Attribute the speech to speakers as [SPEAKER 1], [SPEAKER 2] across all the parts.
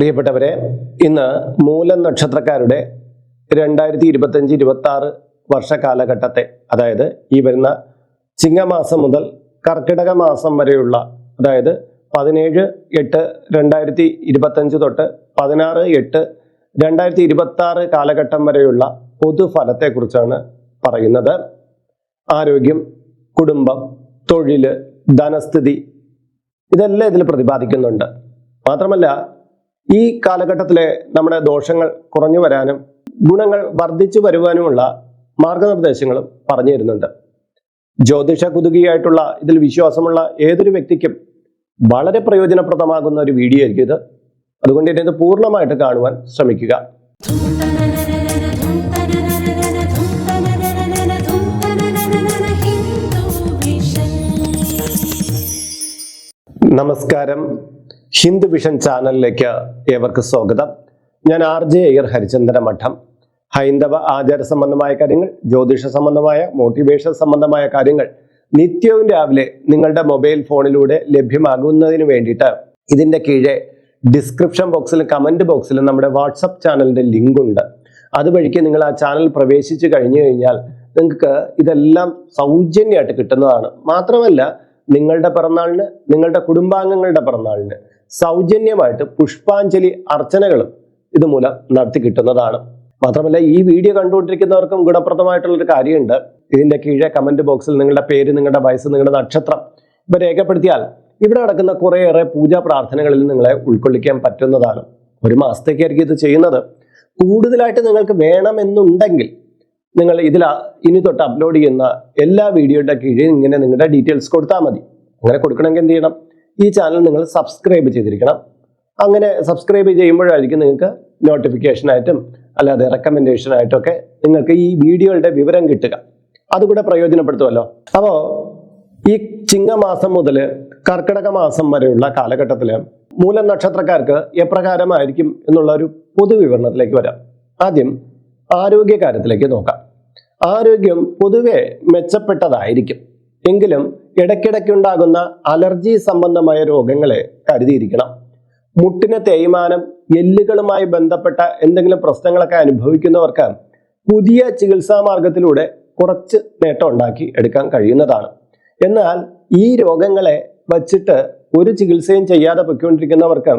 [SPEAKER 1] പ്രിയപ്പെട്ടവരെ ഇന്ന് മൂലം നക്ഷത്രക്കാരുടെ രണ്ടായിരത്തി ഇരുപത്തഞ്ച് ഇരുപത്തി ആറ് വർഷ കാലഘട്ടത്തെ അതായത് ഈ വരുന്ന ചിങ്ങമാസം മുതൽ കർക്കിടക മാസം വരെയുള്ള അതായത് പതിനേഴ് എട്ട് രണ്ടായിരത്തി ഇരുപത്തഞ്ച് തൊട്ട് പതിനാറ് എട്ട് രണ്ടായിരത്തി ഇരുപത്തി ആറ് കാലഘട്ടം വരെയുള്ള പൊതുഫലത്തെക്കുറിച്ചാണ് പറയുന്നത്. ആരോഗ്യം കുടുംബം തൊഴിൽ ധനസ്ഥിതി ഇതെല്ലാം ഇതിൽ പ്രതിപാദിക്കുന്നുണ്ട്. മാത്രമല്ല ഈ കാലഘട്ടത്തിലെ നമ്മുടെ ദോഷങ്ങൾ കുറഞ്ഞു വരാനും ഗുണങ്ങൾ വർദ്ധിച്ചു വരുവാനുമുള്ള മാർഗനിർദ്ദേശങ്ങളും പറഞ്ഞു തരുന്നുണ്ട്. ജ്യോതിഷ കുതുകിയായിട്ടുള്ള ഇതിൽ വിശ്വാസമുള്ള ഏതൊരു വ്യക്തിക്കും വളരെ പ്രയോജനപ്രദമാകുന്ന ഒരു വീഡിയോ ആയിരിക്കും ഇത്. അതുകൊണ്ട് തന്നെ ഇത് പൂർണമായിട്ട് കാണുവാൻ ശ്രമിക്കുക. നമസ്കാരം. ഹിന്ദു വിഷൻ ചാനലിലേക്ക് ഏവർക്ക് സ്വാഗതം. ഞാൻ ആർ ജെ അയ്യർ ഹരിചന്ദ്ര മഠം. ഹൈന്ദവ ആചാര സംബന്ധമായ കാര്യങ്ങൾ ജ്യോതിഷ സംബന്ധമായ മോട്ടിവേഷൻ സംബന്ധമായ കാര്യങ്ങൾ നിത്യവും രാവിലെ നിങ്ങളുടെ മൊബൈൽ ഫോണിലൂടെ ലഭ്യമാകുന്നതിന് വേണ്ടിയിട്ട് ഇതിന്റെ കീഴെ ഡിസ്ക്രിപ്ഷൻ ബോക്സിലും കമന്റ് ബോക്സിലും നമ്മുടെ വാട്സപ്പ് ചാനലിന്റെ ലിങ്ക് ഉണ്ട്. അതുവഴിക്ക് നിങ്ങൾ ആ ചാനൽ പ്രവേശിച്ചു കഴിഞ്ഞു കഴിഞ്ഞാൽ നിങ്ങൾക്ക് ഇതെല്ലാം സൗജന്യമായിട്ട് കിട്ടുന്നതാണ്. മാത്രമല്ല നിങ്ങളുടെ പിറന്നാളിന് നിങ്ങളുടെ കുടുംബാംഗങ്ങളുടെ പിറന്നാളിന് സൗജന്യമായിട്ട് പുഷ്പാഞ്ജലി അർച്ചനകളും ഇതുമൂലം നടത്തി കിട്ടുന്നതാണ്. മാത്രമല്ല ഈ വീഡിയോ കണ്ടുകൊണ്ടിരിക്കുന്നവർക്കും ഗുണപ്രദമായിട്ടുള്ള ഒരു കാര്യമുണ്ട്. ഇതിന്റെ കീഴെ കമന്റ് ബോക്സിൽ നിങ്ങളുടെ പേര് നിങ്ങളുടെ വയസ്സ് നിങ്ങളുടെ നക്ഷത്രം ഇവ രേഖപ്പെടുത്തിയാൽ ഇവിടെ നടക്കുന്ന കുറേയേറെ പൂജാ പ്രാർത്ഥനകളിൽ നിങ്ങളെ ഉൾക്കൊള്ളിക്കാൻ പറ്റുന്നതാണ്. ഒരു മാസത്തേക്കായിരിക്കും ഇത് ചെയ്യുന്നത്. കൂടുതലായിട്ട് നിങ്ങൾക്ക് വേണമെന്നുണ്ടെങ്കിൽ നിങ്ങൾ ഇതിൽ ഇനി തൊട്ട് അപ്ലോഡ് ചെയ്യുന്ന എല്ലാ വീഡിയോയുടെ കീഴിൽ ഇങ്ങനെ നിങ്ങളുടെ ഡീറ്റെയിൽസ് കൊടുത്താൽ മതി. അങ്ങനെ കൊടുക്കണമെങ്കിൽ എന്ത് ചെയ്യണം? ഈ ചാനൽ നിങ്ങൾ സബ്സ്ക്രൈബ് ചെയ്തിരിക്കണം. അങ്ങനെ സബ്സ്ക്രൈബ് ചെയ്യുമ്പോഴായിരിക്കും നിങ്ങൾക്ക് നോട്ടിഫിക്കേഷനായിട്ടും അല്ലാതെ റെക്കമെൻഡേഷനായിട്ടും ഒക്കെ നിങ്ങൾക്ക് ഈ വീഡിയോയുടെ വിവരം കിട്ടുക. അതുകൂടെ പ്രയോജനപ്പെടുത്തുമല്ലോ. അപ്പോൾ ഈ ചിങ്ങമാസം മുതൽ കർക്കിടക മാസം വരെയുള്ള കാലഘട്ടത്തിൽ മൂലം നക്ഷത്രക്കാർക്ക് എപ്രകാരമായിരിക്കും എന്നുള്ള ഒരു പൊതുവിവരണത്തിലേക്ക് വരാം. ആദ്യം ആരോഗ്യകാര്യത്തിലേക്ക് നോക്കാം. ആരോഗ്യം പൊതുവെ മെച്ചപ്പെട്ടതായിരിക്കും. എങ്കിലും ഇടയ്ക്കിടയ്ക്കുണ്ടാകുന്ന അലർജി സംബന്ധമായ രോഗങ്ങളെ കരുതിയിരിക്കണം. മുട്ടിന് തേയ്മാനം എല്ലുകളുമായി ബന്ധപ്പെട്ട എന്തെങ്കിലും പ്രശ്നങ്ങളൊക്കെ അനുഭവിക്കുന്നവർക്ക് പുതിയ ചികിത്സാ മാർഗത്തിലൂടെ കുറച്ച് നേട്ടം ഉണ്ടാക്കി എടുക്കാൻ കഴിയുന്നതാണ്. എന്നാൽ ഈ രോഗങ്ങളെ വച്ചിട്ട് ഒരു ചികിത്സയും ചെയ്യാതെ പൊയ്ക്കൊണ്ടിരിക്കുന്നവർക്ക്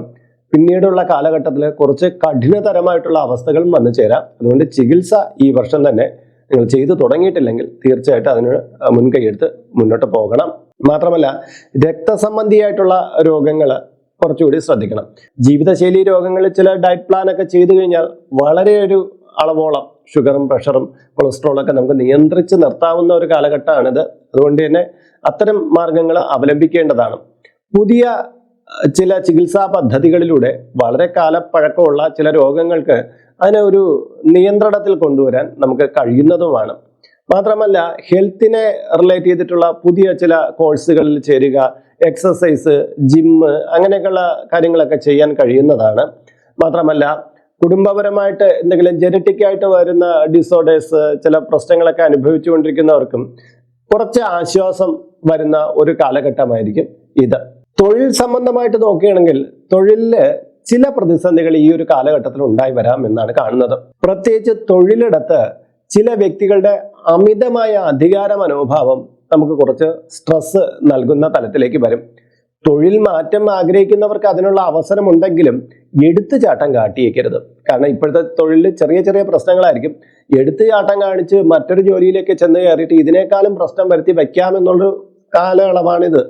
[SPEAKER 1] പിന്നീടുള്ള കാലഘട്ടത്തിൽ കുറച്ച് കഠിനതരമായിട്ടുള്ള അവസ്ഥകളും വന്നു ചേരാം. അതുകൊണ്ട് ചികിത്സ ഈ വർഷം തന്നെ നിങ്ങൾ ചെയ്തു തുടങ്ങിയിട്ടില്ലെങ്കിൽ തീർച്ചയായിട്ടും അതിന് മുൻകൈയെടുത്ത് മുന്നോട്ട് പോകണം. മാത്രമല്ല രക്തസംബന്ധിയായിട്ടുള്ള രോഗങ്ങൾ കുറച്ചുകൂടി ശ്രദ്ധിക്കണം. ജീവിതശൈലി രോഗങ്ങളിൽ ചില ഡയറ്റ് പ്ലാൻ ഒക്കെ ചെയ്തു കഴിഞ്ഞാൽ വളരെ ഒരു അളവോളം ഷുഗറും പ്രഷറും കൊളസ്ട്രോളും ഒക്കെ നമുക്ക് നിയന്ത്രിച്ച് നിർത്താവുന്ന ഒരു കാലഘട്ടമാണിത്. അതുകൊണ്ട് തന്നെ അത്തരം മാർഗങ്ങൾ അവലംബിക്കേണ്ടതാണ്. പുതിയ ചില ചികിത്സാ പദ്ധതികളിലൂടെ വളരെ കാലപ്പഴക്കമുള്ള ചില രോഗങ്ങൾക്ക് അതിനെ ഒരു നിയന്ത്രണത്തിൽ കൊണ്ടുവരാൻ നമുക്ക് കഴിയുന്നതുമാണ്. മാത്രമല്ല ഹെൽത്തിനെ റിലേറ്റ് ചെയ്തിട്ടുള്ള പുതിയ ചില കോഴ്സുകളിൽ ചേരുക എക്സസൈസ് ജിമ്മ് അങ്ങനെയൊക്കെയുള്ള കാര്യങ്ങളൊക്കെ ചെയ്യാൻ കഴിയുന്നതാണ്. മാത്രമല്ല കുടുംബപരമായിട്ട് എന്തെങ്കിലും ജനറ്റിക് ആയിട്ട് വരുന്ന ഡിസോർഡേഴ്സ് ചില പ്രശ്നങ്ങളൊക്കെ അനുഭവിച്ചുകൊണ്ടിരിക്കുന്നവർക്കും കുറച്ച് ആശ്വാസം വരുന്ന ഒരു കാലഘട്ടമായിരിക്കും ഇത്. തൊഴിൽ സംബന്ധമായിട്ട് നോക്കുകയാണെങ്കിൽ തൊഴിലിൽ ചില പ്രതിസന്ധികൾ ഈ ഒരു കാലഘട്ടത്തിൽ ഉണ്ടായി വരാം എന്നാണ് കാണുന്നത്. പ്രത്യേകിച്ച് തൊഴിലിടത്ത് ചില വ്യക്തികളുടെ അമിതമായ അധികാര മനോഭാവം നമുക്ക് കുറച്ച് സ്ട്രെസ് നൽകുന്ന തലത്തിലേക്ക് വരും. തൊഴിൽ മാറ്റം ആഗ്രഹിക്കുന്നവർക്ക് അതിനുള്ള അവസരമുണ്ടെങ്കിലും എടുത്തുചാട്ടം കാട്ടിയേക്കരുത്. കാരണം ഇപ്പോഴത്തെ തൊഴിലിൽ ചെറിയ ചെറിയ പ്രശ്നങ്ങളായിരിക്കും. എടുത്തുചാട്ടം കാണിച്ച് മറ്റൊരു ജോലിയിലേക്ക് ചെന്ന് കയറിയിട്ട് ഇതിനേക്കാളും പ്രശ്നം വരുത്തി വയ്ക്കാമെന്നുള്ളൊരു കാലയളവാണിത്.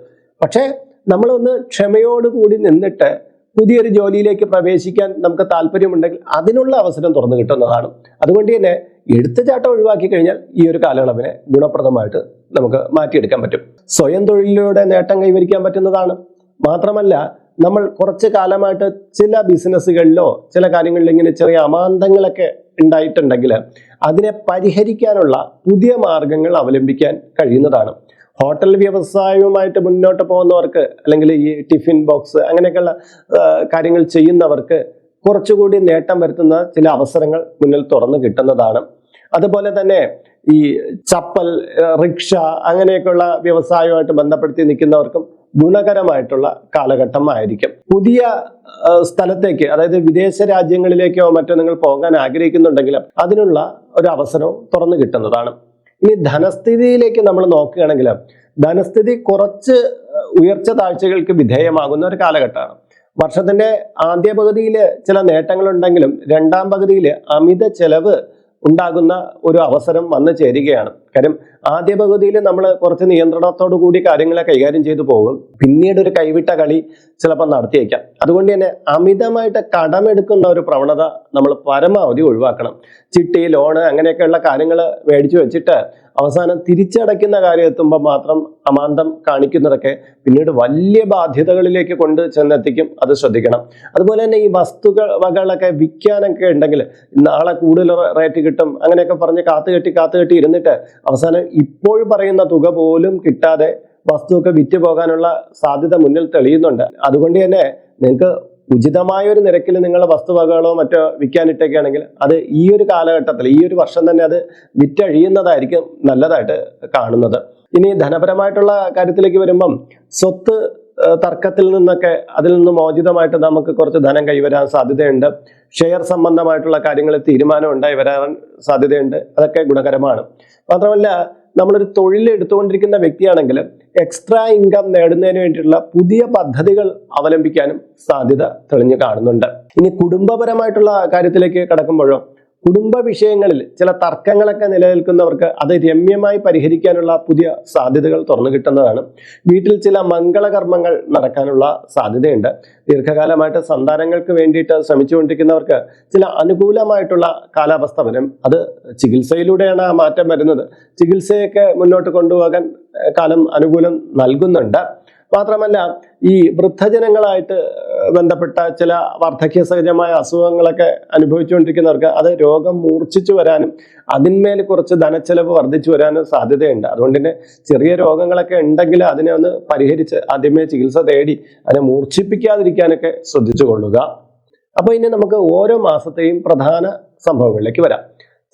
[SPEAKER 1] പക്ഷേ നമ്മളൊന്ന് ക്ഷമയോടുകൂടി നിന്നിട്ട് പുതിയൊരു ജോലിയിലേക്ക് പ്രവേശിക്കാൻ നമുക്ക് താല്പര്യമുണ്ടെങ്കിൽ അതിനുള്ള അവസരം തുറന്നു കിട്ടുന്നതാണ്. അതുകൊണ്ട് തന്നെ എടുത്തുചാട്ടം ഒഴിവാക്കി കഴിഞ്ഞാൽ ഈ ഒരു കാലയളവിനെ ഗുണപ്രദമായിട്ട് നമുക്ക് മാറ്റിയെടുക്കാൻ പറ്റും. സ്വയം തൊഴിലിലൂടെ നേട്ടം കൈവരിക്കാൻ പറ്റുന്നതാണ്. മാത്രമല്ല നമ്മൾ കുറച്ച് കാലമായിട്ട് ചില ബിസിനസ്സുകളിലോ ചില കാര്യങ്ങളിൽ ഇങ്ങനെ ചെറിയ അമാന്തങ്ങളൊക്കെ ഉണ്ടായിട്ടുണ്ടെങ്കിൽ അതിനെ പരിഹരിക്കാനുള്ള പുതിയ മാർഗങ്ങൾ അവലംബിക്കാൻ കഴിയുന്നതാണ്. ഹോട്ടൽ വ്യവസായവുമായിട്ട് മുന്നോട്ട് പോകുന്നവർക്ക് അല്ലെങ്കിൽ ഈ ടിഫിൻ ബോക്സ് അങ്ങനെയൊക്കെയുള്ള കാര്യങ്ങൾ ചെയ്യുന്നവർക്ക് കുറച്ചുകൂടി നേട്ടം വരുത്തുന്ന ചില അവസരങ്ങൾ മുന്നിൽ തുറന്നു കിട്ടുന്നതാണ്. അതുപോലെ തന്നെ ഈ ചപ്പൽ റിക്ഷ അങ്ങനെയൊക്കെയുള്ള വ്യവസായവുമായിട്ട് ബന്ധപ്പെടുത്തി നിൽക്കുന്നവർക്കും ഗുണകരമായിട്ടുള്ള കാലഘട്ടം ആയിരിക്കും പുതിയ സ്ഥലത്തേക്ക് അതായത് വിദേശ രാജ്യങ്ങളിലേക്കോ മറ്റോ നിങ്ങൾ പോകാൻ ആഗ്രഹിക്കുന്നുണ്ടെങ്കിൽ അതിനുള്ള ഒരു അവസരവും തുറന്നു കിട്ടുന്നതാണ്. ഇനി ധനസ്ഥിതിയിലേക്ക് നമ്മൾ നോക്കുകയാണെങ്കിൽ ധനസ്ഥിതി കുറച്ച് ഉയർച്ച താഴ്ചകൾക്ക് വിധേയമാകുന്ന ഒരു കാലഘട്ടമാണ്. വർഷത്തിന്റെ ആദ്യ പകുതിയിൽ ചില നേട്ടങ്ങളുണ്ടെങ്കിലും രണ്ടാം പകുതിയിൽ അമിത ചെലവ് ഉണ്ടാകുന്ന ഒരു അവസരം വന്നു ചേരുകയാണ്. കാര്യം ആദ്യ പകുതിയിൽ നമ്മൾ കുറച്ച് നിയന്ത്രണത്തോടു കൂടി കാര്യങ്ങളെ കൈകാര്യം ചെയ്തു പോകും. പിന്നീട് ഒരു കൈവിട്ട കളി ചിലപ്പോൾ നടത്തിയേക്കാം. അതുകൊണ്ട് തന്നെ അമിതമായിട്ട് കടമെടുക്കുന്ന ഒരു പ്രവണത നമ്മൾ പരമാവധി ഒഴിവാക്കണം. ചിട്ടി ലോണ് അങ്ങനെയൊക്കെയുള്ള കാര്യങ്ങൾ മേടിച്ചു വെച്ചിട്ട് അവസാനം തിരിച്ചടയ്ക്കുന്ന കാര്യം എത്തുമ്പോൾ മാത്രം അമാന്തം കാണിക്കുന്നതൊക്കെ പിന്നീട് വലിയ ബാധ്യതകളിലേക്ക് കൊണ്ട് ചെന്നെത്തിക്കും. അത് ശ്രദ്ധിക്കണം. അതുപോലെ തന്നെ ഈ വസ്തുക്കൾ വകകളൊക്കെ വിൽക്കാനൊക്കെ ഉണ്ടെങ്കിൽ നാളെ കൂടുതൽ റേറ്റ് കിട്ടും. അങ്ങനെയൊക്കെ പറഞ്ഞ് കാത്തുകെട്ടി കാത്തുകെട്ടി ഇരുന്നിട്ട് അവസാനം ഇപ്പോൾ പറയുന്ന തുക പോലും കിട്ടാതെ വസ്തുവൊക്കെ വിറ്റ് പോകാനുള്ള സാധ്യത മുന്നിൽ തെളിയുന്നുണ്ട്. അതുകൊണ്ട് തന്നെ നിങ്ങൾക്ക് ഉചിതമായ ഒരു നിരക്കിൽ നിങ്ങളുടെ വസ്തുവകകളോ മറ്റോ വിൽക്കാനിട്ടൊക്കെയാണെങ്കിൽ അത് ഈ ഒരു കാലഘട്ടത്തിൽ ഈ ഒരു വർഷം തന്നെ അത് വിറ്റഴിയുന്നതായിരിക്കും നല്ലതായിട്ട് കാണുന്നത്. ഇനി ധനപരമായിട്ടുള്ള കാര്യത്തിലേക്ക് വരുമ്പം സ്വത്ത് തർക്കത്തിൽ നിന്നൊക്കെ അതിൽ നിന്ന് മോചിതമായിട്ട് നമുക്ക് കുറച്ച് ധനം കൈവരാൻ സാധ്യതയുണ്ട്. ഷെയർ സംബന്ധമായിട്ടുള്ള കാര്യങ്ങളിൽ തീരുമാനം ഉണ്ടായി വരാൻ സാധ്യതയുണ്ട്. അതൊക്കെ ഗുണകരമാണ്. മാത്രമല്ല നമ്മളൊരു തൊഴിൽ എടുത്തുകൊണ്ടിരിക്കുന്ന വ്യക്തിയാണെങ്കിൽ എക്സ്ട്രാ ഇൻകം നേടുന്നതിന് വേണ്ടിയിട്ടുള്ള പുതിയ പദ്ധതികൾ അവലംബിക്കാനും സാധ്യത തെളിഞ്ഞു കാണുന്നുണ്ട്. ഇനി കുടുംബപരമായിട്ടുള്ള കാര്യത്തിലേക്ക് കടക്കുമ്പോഴോ കുടുംബ വിഷയങ്ങളിൽ ചില തർക്കങ്ങളൊക്കെ നിലനിൽക്കുന്നവർക്ക് അത് രമ്യമായി പരിഹരിക്കാനുള്ള പുതിയ സാധ്യതകൾ തുറന്നു കിട്ടുന്നതാണ്. വീട്ടിൽ ചില മംഗളകർമ്മങ്ങൾ നടക്കാനുള്ള സാധ്യതയുണ്ട്. ദീർഘകാലമായിട്ട് സന്താനങ്ങൾക്ക് വേണ്ടിയിട്ട് ശ്രമിച്ചുകൊണ്ടിരിക്കുന്നവർക്ക് ചില അനുകൂലമായിട്ടുള്ള കാലാവസ്ഥ വരും. അത് ചികിത്സയിലൂടെയാണ് ആ മാറ്റം വരുന്നത്. ചികിത്സയൊക്കെ മുന്നോട്ട് കൊണ്ടുപോകാൻ കാലം അനുകൂലം നൽകുന്നുണ്ട്. മാത്രമല്ല ഈ വൃദ്ധജനങ്ങളായിട്ട് ബന്ധപ്പെട്ട ചില വാർദ്ധക്യ സഹജമായ അസുഖങ്ങളൊക്കെ അനുഭവിച്ചുകൊണ്ടിരിക്കുന്നവർക്ക് അത് രോഗം മൂർച്ഛിച്ചു വരാനും അതിന്മേൽ കുറച്ച് ധനച്ചെലവ് വർദ്ധിച്ചു വരാനും സാധ്യതയുണ്ട്. അതുകൊണ്ട് തന്നെ ചെറിയ രോഗങ്ങളൊക്കെ ഉണ്ടെങ്കിൽ അതിനെ ഒന്ന് പരിഹരിച്ച് ആദ്യമേ ചികിത്സ തേടി അതിനെ മൂർച്ഛിപ്പിക്കാതിരിക്കാനൊക്കെ ശ്രദ്ധിച്ചു കൊള്ളുക. അപ്പൊ ഇനി നമുക്ക് ഓരോ മാസത്തെയും പ്രധാന സംഭവങ്ങളിലേക്ക് വരാം.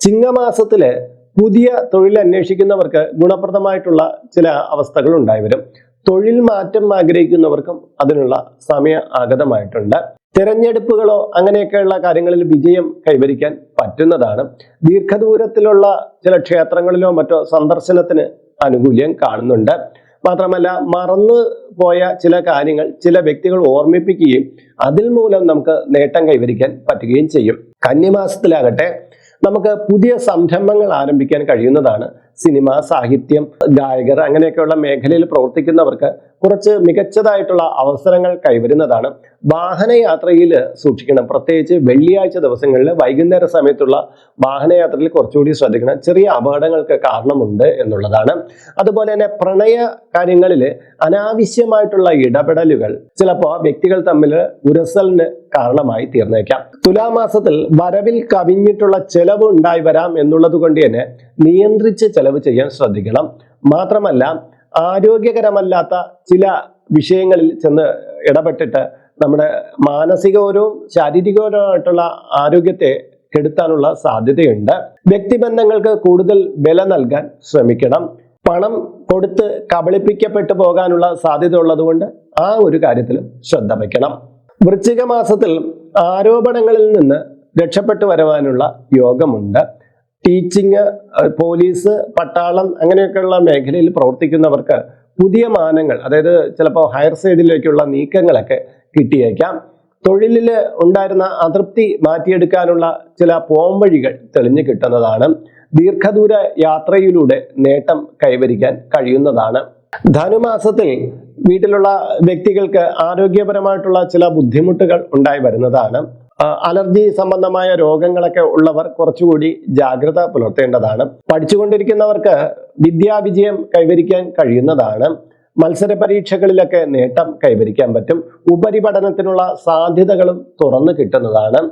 [SPEAKER 1] ചിങ്ങമാസത്തിലെ പുതിയ തൊഴിൽ അന്വേഷിക്കുന്നവർക്ക് ഗുണപ്രദമായിട്ടുള്ള ചില അവസ്ഥകൾ ഉണ്ടായി വരും. തൊഴിൽ മാറ്റം ആഗ്രഹിക്കുന്നവർക്കും അതിനുള്ള സമയ ആഗതമായിട്ടുണ്ട്. തിരഞ്ഞെടുപ്പുകളോ അങ്ങനെയൊക്കെയുള്ള കാര്യങ്ങളിൽ വിജയം കൈവരിക്കാൻ പറ്റുന്നതാണ്. ദീർഘദൂരത്തിലുള്ള ചില ക്ഷേത്രങ്ങളിലോ മറ്റോ സന്ദർശനത്തിന് ആനുകൂല്യം കാണുന്നുണ്ട്. മാത്രമല്ല മറന്നു പോയ ചില കാര്യങ്ങൾ ചില വ്യക്തികൾ ഓർമ്മിപ്പിക്കുകയും അതിൽ മൂലം നമുക്ക് നേട്ടം കൈവരിക്കാൻ പറ്റുകയും ചെയ്യും. കന്നിമാസത്തിലാകട്ടെ നമുക്ക് പുതിയ സംരംഭങ്ങൾ ആരംഭിക്കാൻ കഴിയുന്നതാണ്. സിനിമ സാഹിത്യം ഗായകർ അങ്ങനെയൊക്കെയുള്ള മേഖലയിൽ പ്രവർത്തിക്കുന്നവർക്ക് കുറച്ച് മികച്ചതായിട്ടുള്ള അവസരങ്ങൾ കൈവരുന്നതാണ്. വാഹനയാത്രയിൽ സൂക്ഷിക്കണം. പ്രത്യേകിച്ച് വെള്ളിയാഴ്ച ദിവസങ്ങളിൽ വൈകുന്നേര സമയത്തുള്ള വാഹനയാത്രയിൽ കുറച്ചുകൂടി ശ്രദ്ധിക്കണം. ചെറിയ അപകടങ്ങൾക്ക് കാരണമുണ്ട് എന്നുള്ളതാണ്. അതുപോലെ തന്നെ പ്രണയ കാര്യങ്ങളിൽ അനാവശ്യമായിട്ടുള്ള ഇടപെടലുകൾ ചിലപ്പോൾ വ്യക്തികൾ തമ്മിൽ ഉരസലിന് കാരണമായി തീർന്നേക്കാം. തുലാമാസത്തിൽ വരവിൽ കവിഞ്ഞിട്ടുള്ള ചെലവ് ഉണ്ടായി വരാം എന്നുള്ളത് കൊണ്ട് തന്നെ നിയന്ത്രിച്ച് ചെലവ് ചെയ്യാൻ ശ്രദ്ധിക്കണം. മാത്രമല്ല ആരോഗ്യകരമല്ലാത്ത ചില വിഷയങ്ങളിൽ ചെന്ന് ഇടപെട്ടിട്ട് നമ്മുടെ മാനസികപരവും ശാരീരികപരമായിട്ടുള്ള ആരോഗ്യത്തെ കെടുത്താനുള്ള സാധ്യതയുണ്ട്. വ്യക്തിബന്ധങ്ങൾക്ക് കൂടുതൽ വില നൽകാൻ ശ്രമിക്കണം. പണം കൊടുത്ത് കബളിപ്പിക്കപ്പെട്ടു പോകാനുള്ള സാധ്യത ഉള്ളതുകൊണ്ട് ആ ഒരു കാര്യത്തിലും ശ്രദ്ധ വയ്ക്കണം. വൃശ്ചിക മാസത്തിൽ ആരോപണങ്ങളിൽ നിന്ന് രക്ഷപ്പെട്ടു വരുവാനുള്ള യോഗമുണ്ട്. ടീച്ചിങ് പോലീസ് പട്ടാളം അങ്ങനെയൊക്കെയുള്ള മേഖലയിൽ പ്രവർത്തിക്കുന്നവർക്ക് പുതിയ മാനങ്ങൾ അതായത് ചിലപ്പോൾ ഹയർ സൈഡിലേക്കുള്ള നീക്കങ്ങളൊക്കെ കിട്ടിയേക്കാം. തൊഴിലിൽ ഉണ്ടായിരുന്ന അതൃപ്തി മാറ്റിയെടുക്കാനുള്ള ചില പോംവഴികൾ തെളിഞ്ഞു കിട്ടുന്നതാണ്. ദീർഘദൂര യാത്രയിലൂടെ നേട്ടം കൈവരിക്കാൻ കഴിയുന്നതാണ്. ധനുമാസത്തിൽ വീട്ടിലുള്ള വ്യക്തികൾക്ക് ആരോഗ്യപരമായിട്ടുള്ള ചില ബുദ്ധിമുട്ടുകൾ ഉണ്ടായി വരുന്നതാണ്. അലർജി സംബന്ധമായ രോഗങ്ങളൊക്കെ ഉള്ളവർ കുറച്ചുകൂടി ജാഗ്രത പുലർത്തേണ്ടതാണ്. പഠിച്ചുകൊണ്ടിരിക്കുന്നവർക്ക് വിദ്യാവിജയം കൈവരിക്കാൻ കഴിയുന്നതാണ്. മത്സര പരീക്ഷകളിലൊക്കെ നേട്ടം കൈവരിക്കാൻ പറ്റും. ഉപരിപഠനത്തിനുള്ള സാധ്യതകളും തുറന്നു കിട്ടുന്നതാണ്.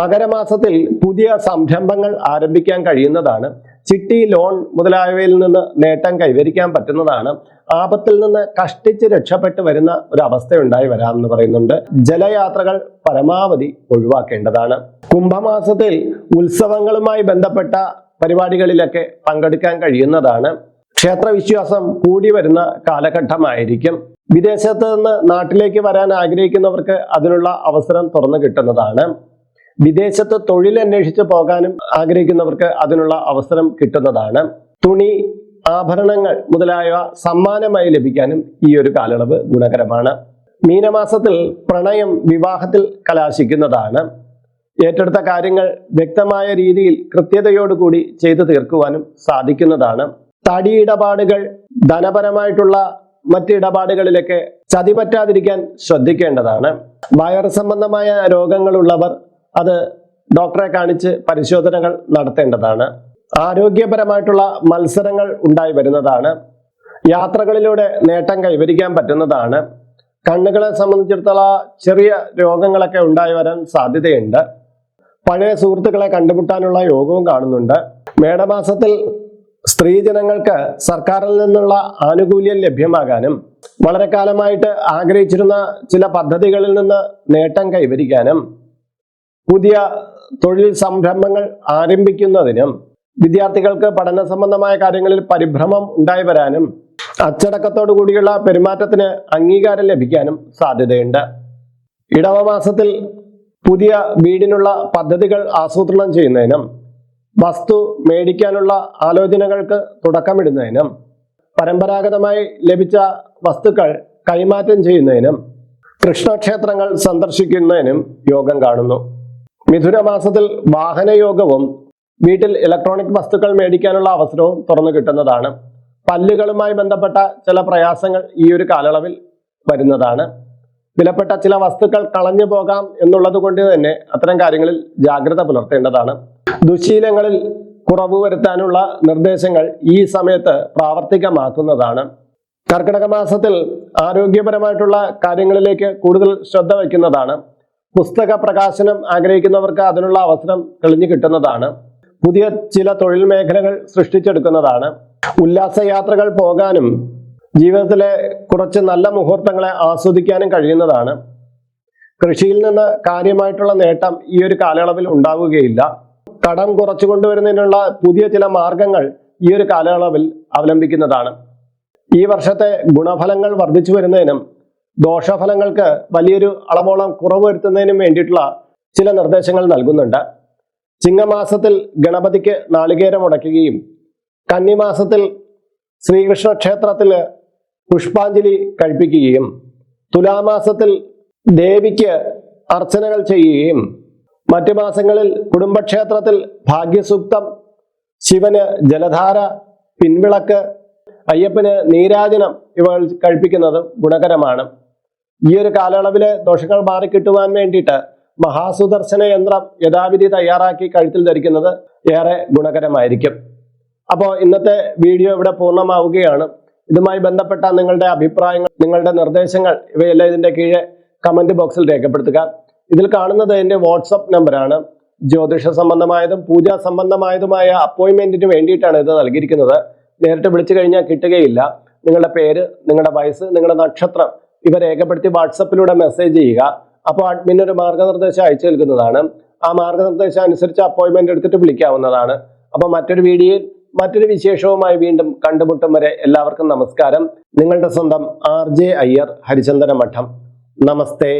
[SPEAKER 1] മകരമാസത്തിൽ പുതിയ സംരംഭങ്ങൾ ആരംഭിക്കാൻ കഴിയുന്നതാണ്. ചിട്ടി ലോൺ മുതലായവയിൽ നിന്ന് നേട്ടം കൈവരിക്കാൻ പറ്റുന്നതാണ്. ആപത്തിൽ നിന്ന് കഷ്ടിച്ച് രക്ഷപ്പെട്ട് വരുന്ന ഒരു അവസ്ഥ ഉണ്ടായി വരാമെന്ന് പറയുന്നുണ്ട്. ജലയാത്രകൾ പരമാവധി ഒഴിവാക്കേണ്ടതാണ്. കുംഭമാസത്തിൽ ഉത്സവങ്ങളുമായി ബന്ധപ്പെട്ട പരിപാടികളിലൊക്കെ പങ്കെടുക്കാൻ കഴിയുന്നതാണ്. ക്ഷേത്രവിശ്വാസം കൂടി വരുന്ന കാലഘട്ടമായിരിക്കും. വിദേശത്ത് നിന്ന് നാട്ടിലേക്ക് വരാൻ ആഗ്രഹിക്കുന്നവർക്ക് അതിനുള്ള അവസരം തുറന്നു കിട്ടുന്നതാണ്. വിദേശത്ത് തൊഴിൽ അന്വേഷിച്ച് പോകാനും ആഗ്രഹിക്കുന്നവർക്ക് അതിനുള്ള അവസരം കിട്ടുന്നതാണ്. തുണി ആഭരണങ്ങൾ മുതലായവ സമ്മാനമായി ലഭിക്കാനും ഈ ഒരു കാലയളവ് ഗുണകരമാണ്. മീനമാസത്തിൽ പ്രണയം വിവാഹത്തിൽ കലാശിക്കുന്നതാണ്. ഏറ്റെടുത്ത കാര്യങ്ങൾ വ്യക്തമായ രീതിയിൽ കൃത്യതയോടുകൂടി ചെയ്തു തീർക്കുവാനും സാധിക്കുന്നതാണ്. തടി ഇടപാടുകൾ ധനപരമായിട്ടുള്ള മറ്റ് ഇടപാടുകളിലൊക്കെ ചതി ശ്രദ്ധിക്കേണ്ടതാണ്. വയറ് സംബന്ധമായ രോഗങ്ങളുള്ളവർ അത് ഡോക്ടറെ കാണിച്ച് പരിശോധനകൾ നടത്തേണ്ടതാണ്. ആരോഗ്യപരമായിട്ടുള്ള മത്സരങ്ങൾ ഉണ്ടായി വരുന്നതാണ്. യാത്രകളിലൂടെ നേട്ടം കൈവരിക്കാൻ പറ്റുന്നതാണ്. കണ്ണുകളെ സംബന്ധിച്ചിടത്തോളം ചെറിയ രോഗങ്ങളൊക്കെ ഉണ്ടായി വരാൻ സാധ്യതയുണ്ട്. പഴയ സുഹൃത്തുക്കളെ കണ്ടുമുട്ടാനുള്ള യോഗവും കാണുന്നുണ്ട്. മേടമാസത്തിൽ സ്ത്രീജനങ്ങൾക്ക് സർക്കാരിൽ നിന്നുള്ള ആനുകൂല്യം ലഭ്യമാകാനും വളരെ കാലമായിട്ട് ആഗ്രഹിച്ചിരുന്ന ചില പദ്ധതികളിൽ നിന്ന് നേട്ടം കൈവരിക്കാനും പുതിയ തൊഴിൽ സംരംഭങ്ങൾ ആരംഭിക്കുന്നതിനും വിദ്യാർത്ഥികൾക്ക് പഠന സംബന്ധമായ കാര്യങ്ങളിൽ പരിഭ്രമം ഉണ്ടായി വരാനും അച്ചടക്കത്തോടു കൂടിയുള്ള പെരുമാറ്റത്തിന് അംഗീകാരം ലഭിക്കാനും സാധ്യതയുണ്ട്. ഇടവ മാസത്തിൽ പുതിയ വീടിനുള്ള പദ്ധതികൾ ആസൂത്രണം ചെയ്യുന്നതിനും വസ്തു മേടിക്കാനുള്ള ആലോചനകൾക്ക് തുടക്കമിടുന്നതിനും പരമ്പരാഗതമായി ലഭിച്ച വസ്തുക്കൾ കൈമാറ്റം ചെയ്യുന്നതിനും കൃഷ്ണക്ഷേത്രങ്ങൾ സന്ദർശിക്കുന്നതിനും യോഗം കാണുന്നു. മിഥുന മാസത്തിൽ വാഹനയോഗവും വീട്ടിൽ ഇലക്ട്രോണിക് വസ്തുക്കൾ മേടിക്കാനുള്ള അവസരവും തുറന്നു കിട്ടുന്നതാണ്. പല്ലുകളുമായി ബന്ധപ്പെട്ട ചില പ്രയാസങ്ങൾ ഈ ഒരു കാലയളവിൽ വരുന്നതാണ്. വിലപ്പെട്ട ചില വസ്തുക്കൾ കളഞ്ഞു പോകാം എന്നുള്ളത് കൊണ്ട് തന്നെ അത്തരം കാര്യങ്ങളിൽ ജാഗ്രത പുലർത്തേണ്ടതാണ്. ദുശീലങ്ങളിൽ കുറവ് വരുത്താനുള്ള നിർദ്ദേശങ്ങൾ ഈ സമയത്ത് പ്രാവർത്തികമാക്കുന്നതാണ്. കർക്കിടക മാസത്തിൽ ആരോഗ്യപരമായിട്ടുള്ള കാര്യങ്ങളിലേക്ക് കൂടുതൽ ശ്രദ്ധ വയ്ക്കുന്നതാണ്. പുസ്തക പ്രകാശനം ആഗ്രഹിക്കുന്നവർക്ക് അതിനുള്ള അവസരം തെളിഞ്ഞു കിട്ടുന്നതാണ്. പുതിയ ചില തൊഴിൽ മേഖലകൾ സൃഷ്ടിച്ചെടുക്കുന്നതാണ്. ഉല്ലാസയാത്രകൾ പോകാനും ജീവിതത്തിലെ കുറച്ച് നല്ല മുഹൂർത്തങ്ങളെ ആസ്വദിക്കാനും കഴിയുന്നതാണ്. കൃഷിയിൽ നിന്ന് കാര്യമായിട്ടുള്ള നേട്ടം ഈ ഒരു കാലയളവിൽ ഉണ്ടാവുകയില്ല. കടം കുറച്ചു കൊണ്ടുവരുന്നതിനുള്ള പുതിയ ചില മാർഗങ്ങൾ ഈ ഒരു കാലയളവിൽ അവലംബിക്കുന്നതാണ്. ഈ വർഷത്തെ ഗുണഫലങ്ങൾ വർദ്ധിച്ചു വരുന്നതിനും ദോഷഫലങ്ങൾക്ക് വലിയൊരു അളവോളം കുറവ് വരുത്തുന്നതിനും വേണ്ടിയിട്ടുള്ള ചില നിർദ്ദേശങ്ങൾ നൽകുന്നുണ്ട്. ചിങ്ങമാസത്തിൽ ഗണപതിക്ക് നാളികേരം ഉടയ്ക്കുകയും കന്നിമാസത്തിൽ ശ്രീകൃഷ്ണ ക്ഷേത്രത്തിൽ പുഷ്പാഞ്ജലി കഴിപ്പിക്കുകയും തുലാമാസത്തിൽ ദേവിക്ക് അർച്ചനകൾ ചെയ്യുകയും മറ്റു മാസങ്ങളിൽ കുടുംബക്ഷേത്രത്തിൽ ഭാഗ്യസൂക്തം ശിവന് ജലധാര പിൻവിളക്ക് അയ്യപ്പന് നീരാജനം ഇവ കഴിപ്പിക്കുന്നത് ഗുണകരമാണ്. ഈ ഒരു കാലയളവിലെ ദോഷങ്ങൾ മാറിക്കിട്ടുവാൻ വേണ്ടിയിട്ട് മഹാസുദർശന യന്ത്രം യഥാവിധി തയ്യാറാക്കി കഴുത്തിൽ ധരിക്കുന്നത് ഏറെ ഗുണകരമായിരിക്കും. അപ്പോൾ ഇന്നത്തെ വീഡിയോ ഇവിടെ പൂർണമാവുകയാണ്. ഇതുമായി ബന്ധപ്പെട്ട നിങ്ങളുടെ അഭിപ്രായങ്ങൾ നിങ്ങളുടെ നിർദ്ദേശങ്ങൾ ഇവയെല്ലാം ഇതിന്റെ കീഴെ കമന്റ് ബോക്സിൽ രേഖപ്പെടുത്തുക. ഇതിൽ കാണുന്നത് എന്റെ വാട്സപ്പ് നമ്പറാണ് ജ്യോതിഷ സംബന്ധമായതും പൂജാ സംബന്ധമായതുമായ അപ്പോയിന്റ്മെന്റിന് വേണ്ടിയിട്ടാണ് ഇത് നൽകിയിരിക്കുന്നത്. നേരിട്ട് വിളിച്ചു കഴിഞ്ഞാൽ കിട്ടുകയില്ല. നിങ്ങളുടെ പേര് നിങ്ങളുടെ വയസ്സ് നിങ്ങളുടെ നക്ഷത്രം ഇവ രേഖപ്പെടുത്തി വാട്സപ്പിലൂടെ മെസ്സേജ് ചെയ്യുക. അപ്പോൾ അഡ്മിൻ ഒരു മാർഗനിർദ്ദേശം അയച്ചു നൽകുന്നതാണ്. ആ മാർഗനിർദ്ദേശം അനുസരിച്ച് അപ്പോയിന്റ്മെന്റ് എടുത്തിട്ട് വിളിക്കാവുന്നതാണ്. അപ്പോൾ മറ്റൊരു വീഡിയോയിൽ മറ്റൊരു വിശേഷവുമായി വീണ്ടും കണ്ടുമുട്ടും വരെ എല്ലാവർക്കും നമസ്കാരം. നിങ്ങളുടെ സ്വന്തം ആർ ജെ അയ്യർ ഹരിചന്ദന മഠം നമസ്തേ.